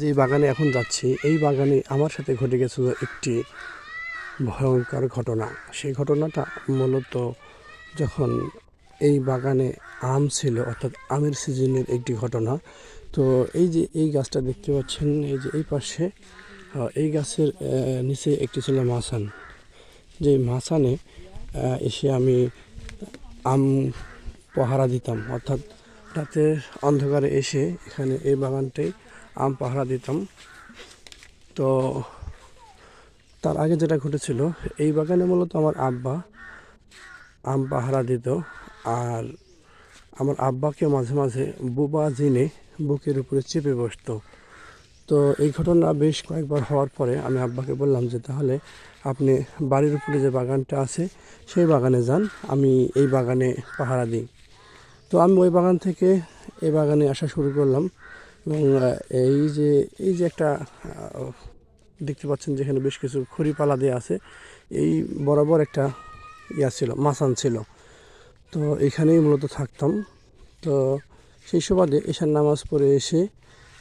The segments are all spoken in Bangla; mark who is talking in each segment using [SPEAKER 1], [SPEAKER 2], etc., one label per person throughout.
[SPEAKER 1] যে বাগানে এখন যাচ্ছি। এই বাগানে আমার সাথে ঘটে গেছিল একটি ভয়ঙ্কর ঘটনা। সেই ঘটনাটা মূলত যখন এই বাগানে আম ছিল, অর্থাৎ আমের সিজনের একটি ঘটনা, তো এই যে এই গাছটা দেখতে পাচ্ছেন, এই যে এই পাশে এই গাছের নিচে একটি ছিল মাসান যে মাসানে এসে আমি আম পাহারা দিতাম। অর্থাৎ রাতের অন্ধকারে এসে এখানে এই বাগানটাই আম পাহারা দিতাম। তো তার আগে যেটা ঘটেছিল, এই বাগানে মূলত আমার আব্বা আম পাহারা দিত আর আমার আব্বাকে মাঝে মাঝে বুবা জিনে বুকের উপরে চেপে বসতো। তো এই ঘটনা বেশ কয়েকবার হওয়ার পরে আমি আব্বাকে বললাম যে, তাহলে আপনি বাড়ির উপরে যে বাগানটা আছে, সেই বাগানে যান, আমি এই বাগানে পাহারা দিই। তো আমি ওই বাগান থেকে এই বাগানে আসা শুরু করলাম। এবং এই যে এই যে একটা দেখতে পাচ্ছেন যেখানে বেশ কিছু খড়িপালা দেওয়া আছে। এই বরাবর একটা ইয়া ছিল মাসান ছিল। তো এখানেই মূলত থাকতাম। তো সেই সুবাদে এশার নামাজ পড়ে এসে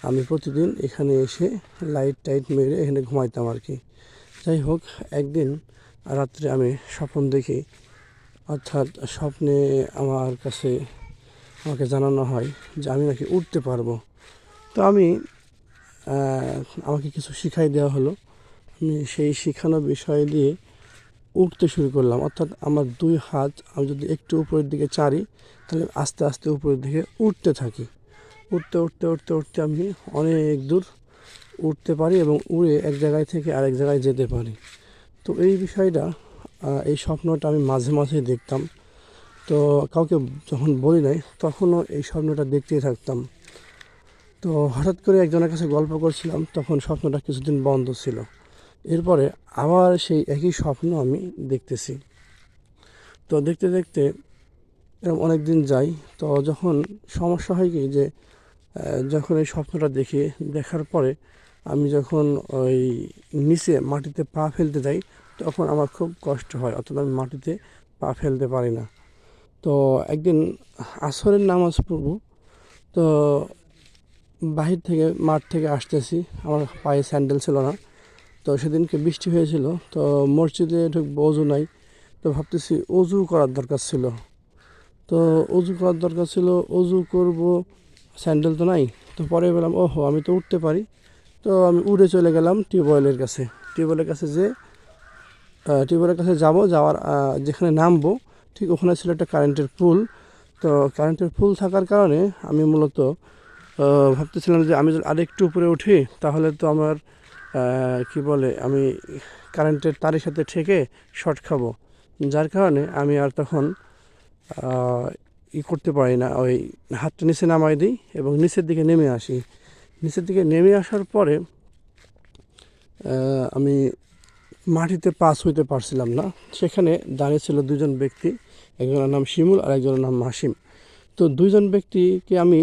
[SPEAKER 1] আমি প্রতিদিন এখানে এসে লাইট টাইট মেরে এখানে ঘুমাইতাম আর কি। যাই হোক, একদিন রাত্রে আমি স্বপ্ন দেখি, অর্থাৎ স্বপ্নে আমার কাছে আমাকে জানানো হয় যে আমি নাকি উঠতে পারব। তো আমি আমাকে কিছু শিখাই দেওয়া হলো। আমি সেই শিখানো বিষয় দিয়ে উঠতে শুরু করলাম। অর্থাৎ আমার দুই হাত, আমি যদি একটু উপরের দিকে চারি তাহলে আস্তে আস্তে উপরের দিকে উঠতে থাকি। উঠতে উঠতে উঠতে উঠতে আমি অনেক দূর উঠতে পারি এবং উড়ে এক জায়গায় থেকে আরেক জায়গায় যেতে পারি। তো এই বিষয়টা এই স্বপ্নটা আমি মাঝে মাঝে দেখতাম। তো কাউকে যখন বলি নাই, তখনও এই স্বপ্নটা দেখতেই থাকতাম। তো হঠাৎ করে একজনের কাছে গল্প করছিলাম, তখন স্বপ্নটা কিছুদিন বন্ধ ছিল। এরপরে আবার সেই একই স্বপ্ন আমি দেখতেছি। তো দেখতে দেখতে এরকম অনেক দিন যাই, তো যখন সমস্যা হয় কি যে যখন এই স্বপ্নটা দেখি, দেখার পরে আমি যখন ওই নিচে মাটিতে পা ফেলতে যাই, তখন আমার খুব কষ্ট হয়, অর্থাৎ আমি মাটিতে পা ফেলতে পারি না। তো একদিন আসরের নামাজ পড়ব, তো বাহির থেকে মাঠ থেকে আসতেছি। আমার পায়ে স্যান্ডেল ছিল না। তো সেদিনকে বৃষ্টি হয়েছিল। তো মসজিদে ঢুকবো, অজু নাই। তো ভাবতেছি অজু করার দরকার ছিল। তো অজু করার দরকার ছিল, অজু করব, স্যান্ডেল তো নাই। তো পরে বললাম, ওহো, আমি তো উঠতে পারি। তো আমি উড়ে চলে গেলাম টিউবওয়েলের কাছে। টিউবওয়েলের কাছে যে টিউবওয়েলের কাছে যাব, যাওয়ার যেখানে নামবো, ঠিক ওখানে ছিল একটা কারেন্টের পুল। তো কারেন্টের পুল থাকার কারণে আমি মূলত ভাবতেছিলাম যে আমি যদি আরেকটু উপরে উঠি, তাহলে তো আমার কি বলে, আমি কারেন্টের তারের সাথে ঠেকে শর্ট খাব। যার কারণে আমি আর তখন ই করতে পারি না, ওই হাতটা নিচে নামাই দিই এবং নিচের দিকে নেমে আসি। নিচের দিকে নেমে আসার পরে আমি মাটিতে পাস হইতে পারছিলাম না। সেখানে দাঁড়িয়ে ছিল দুজন ব্যক্তি, একজনের নাম শিমুল আর একজনের নাম মাসিম। তো দুইজন ব্যক্তিকে আমি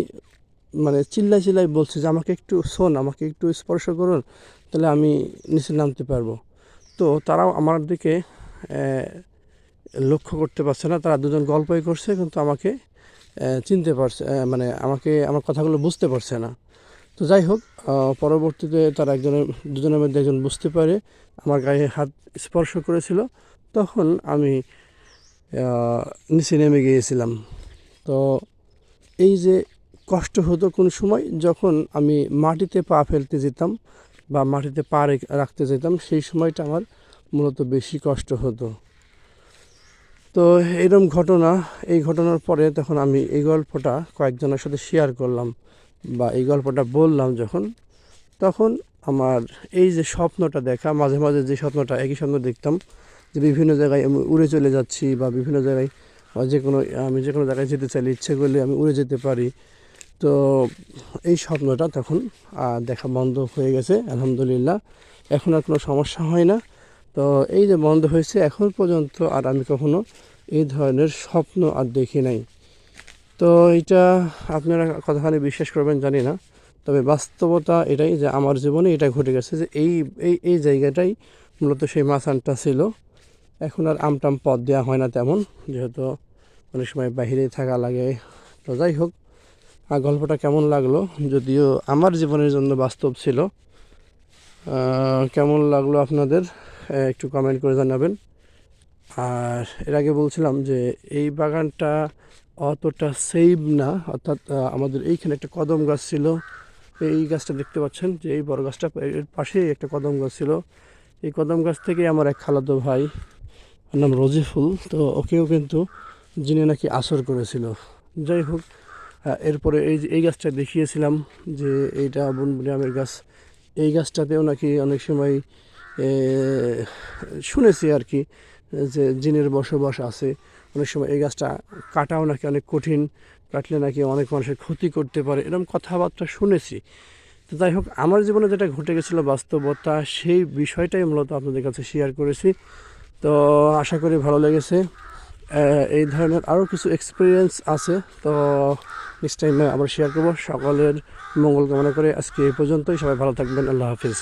[SPEAKER 1] মানে চিল্লাই চিল্লাই বলছি যে, আমাকে একটু শোন, আমাকে একটু স্পর্শ করুন, তাহলে আমি নিচে নামতে পারব। তো তারাও আমার দিকে লক্ষ্য করতে পারছে না। তারা দুজন গল্পই করছে, কিন্তু আমাকে চিনতে পারছে মানে আমাকে, আমার কথাগুলো বুঝতে পারছে না। তো যাই হোক পরবর্তীতে তারা একজনের দুজনের মধ্যে একজন বুঝতে পারে, আমার গায়ে হাত স্পর্শ করেছিল। তখন আমি নিচে নেমে গিয়েছিলাম। তো এই যে কষ্ট হতো কোন সময় যখন আমি মাটিতে পা ফেলতে যেতাম বা মাটিতে পা রেখ- রাখতে যেতাম, সেই সময়টা আমার মূলত বেশি কষ্ট হতো। তো এরকম ঘটনা, এই ঘটনার পরে তখন আমি এই গল্পটা কয়েকজনের সাথে শেয়ার করলাম বা এই গল্পটা বললাম যখন, তখন আমার এই যে স্বপ্নটা দেখা, মাঝে মাঝে যে স্বপ্নটা, একই স্বপ্ন দেখতাম যে বিভিন্ন জায়গায় আমি উড়ে চলে যাচ্ছি বা বিভিন্ন জায়গায় যে কোনো আমি যে কোনো জায়গায় যেতে চাইলে ইচ্ছে করলে আমি উড়ে যেতে পারি। তো এই স্বপ্নটা তখন দেখা বন্ধ হয়ে গেছে, আলহামদুলিল্লাহ। এখন আর কোনো সমস্যা হয় না। তো এই যে বন্ধ হয়েছে, এখন পর্যন্ত আর আমি কখনো এই ধরনের স্বপ্ন আর দেখি নাই। তো এটা আপনারা কতখানি বিশ্বাস করবেন জানি না। তবে বাস্তবতা এটাই যে আমার জীবনে এটা ঘটে গেছে যে এই এই এই জায়গাটাই মূলত সেই মাসানটা ছিল। এখন আর আমটাম পথ দেওয়া হয় না তেমন, যেহেতু অনেক সময় বাইরে থাকা লাগে। তো যাই হোক আর গল্পটা কেমন লাগল? যদিও আমার জীবনের জন্য বাস্তব ছিল। কেমন লাগল আপনাদের? একটু কমেন্ট করে জানাবেন। আর এর আগে বলছিলাম যে, এই বাগানটা অতটা সেভ না। অর্থাৎ আমাদের এইখানে একটা কদম গাছ ছিল। এই গাছটা দেখতে পাচ্ছেন যে, এই বড় গাছটা এর পাশেই একটা কদম গাছ ছিল। এই কদম গাছ থেকে আমার এক খালাতো ভাই নাম রজিফুল, তো ওকেও কিন্তু যিনি নাকি আসর করেছিল। যাই হোক এরপরে এই এই গাছটা দেখিয়েছিলাম যে এইটা বুনবুনি আমের গাছ। এই গাছটাতেও নাকি অনেক সময় শুনেছি আর কি, যে জিনের বসবাস আছে। অনেক সময় এই গাছটা কাটাও নাকি অনেক কঠিন, কাটলে নাকি অনেক মানুষের ক্ষতি করতে পারে, এরকম কথাবার্তা শুনেছি। তো যাই হোক, আমার জীবনে যেটা ঘটে গেছিল বাস্তবতা, সেই বিষয়টাই মূলত আপনাদের কাছে শেয়ার করেছি। তো আশা করি ভালো লেগেছে। এই ধরনের আরও কিছু এক্সপিরিয়েন্স আছে। তো নেক্সট টাইমে আবার শেয়ার করব। সকলের মঙ্গল কামনা করে আজকে এই পর্যন্তই। সবাই ভালো থাকবেন। আল্লাহ হাফিজ।